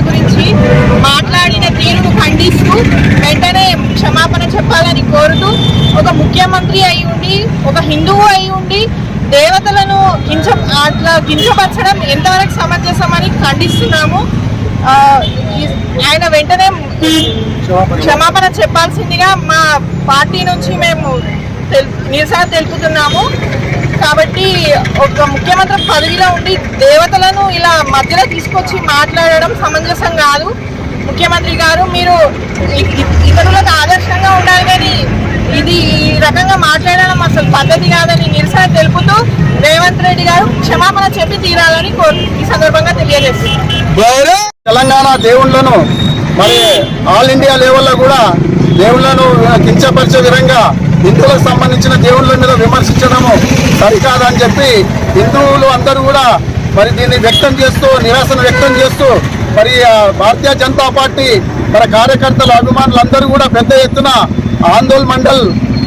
గురించి మాట్లాడిన తీరును ఖండిస్తూ వెంటనే క్షమాపణ చెప్పాలని కోరుతూ ఒక ముఖ్యమంత్రి అయి ఉండి ఒక హిందువు అయి ఉండి దేవతలను కించ అట్లా కించపరచడం ఎంతవరకు సమంజసమని ఖండిస్తున్నాము. ఈ- ఆయన వెంటనే క్షమాపణ చెప్పాల్సిందిగా మా పార్టీ నుంచి మేము నిరసన తెలుపుతున్నాము. కాబట్టి ఒక ముఖ్యమంత్రి పదవిలో ఉండి దేవతలను ఇలా మధ్యలో తీసుకొచ్చి మాట్లాడడం సమంజసం కాదు. ముఖ్యమంత్రి గారు మీరు ఇతరులకు ఆదర్శంగా ఉండాలి కానీ ఇది ఈ రకంగా మాట్లాడడం అసలు పద్ధతి కాదని నిరసన తెలుపుతూ రేవంత్ రెడ్డి గారు క్షమాపణ చెప్పి తీరాలని ఈ సందర్భంగా తెలియజేస్తున్నారు. తెలంగాణ దేవుళ్ళను మరి ఆల్ ఇండియా లెవెల్లో కూడా దేవుళ్ళను కించపరిచే విధంగా హిందువులకు సంబంధించిన దేవుళ్ళ మీద విమర్శించడం సరికాదని చెప్పి హిందువులు అందరూ కూడా మరి దీన్ని వ్యక్తం చేస్తూ నిరాశను వ్యక్తం చేస్తూ మరి భారతీయ జనతా పార్టీ మన కార్యకర్తలు అభిమానులు అందరూ కూడా పెద్ద ఎత్తున ఆందోళన మండల్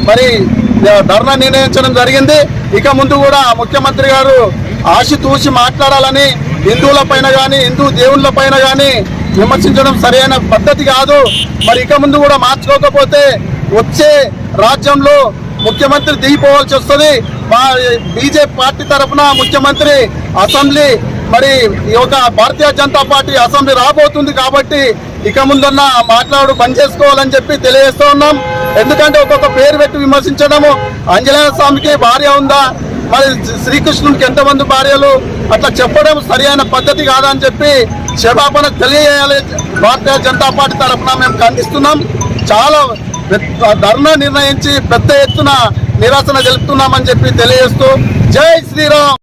మరి ధర్నా నిర్ణయించడం జరిగింది. ఇక ముందు కూడా ముఖ్యమంత్రి గారు ఆశతూసి మాట్లాడాలని హిందువుల పైన కానీ హిందూ దేవుళ్ళ పైన కానీ విమర్శించడం సరైన పద్ధతి కాదు. మరి ఇక ముందు కూడా మార్చుకోకపోతే వచ్చే రాజ్యంలో ముఖ్యమంత్రి దిగిపోవాల్సి వస్తుంది. మా బీజేపీ పార్టీ తరఫున ముఖ్యమంత్రి అసెంబ్లీ మరి ఈ యొక్క భారతీయ జనతా పార్టీ అసెంబ్లీ రాబోతుంది కాబట్టి ఇక ముందున్న మాట్లాడు బంద్ చేసుకోవాలని చెప్పి తెలియజేస్తూ ఉన్నాం. ఎందుకంటే ఒక్కొక్క పేరు పెట్టి విమర్శించడము. ఆంజనేయ స్వామికి భార్య ఉందా? మరి శ్రీకృష్ణునికి ఎంతమంది భార్యలు? అట్లా చెప్పడం సరైన పద్ధతి కాదని చెప్పి క్షమాపణ తెలియజేయాలి. భారతీయ జనతా పార్టీ తరఫున మేము ఖండిస్తున్నాం. చాలా ధర్నా నిర్ణయించి పెద్ద ఎత్తున నిరసన తెలుపుతున్నామని చెప్పి తెలియజేస్తూ జై శ్రీరామ్.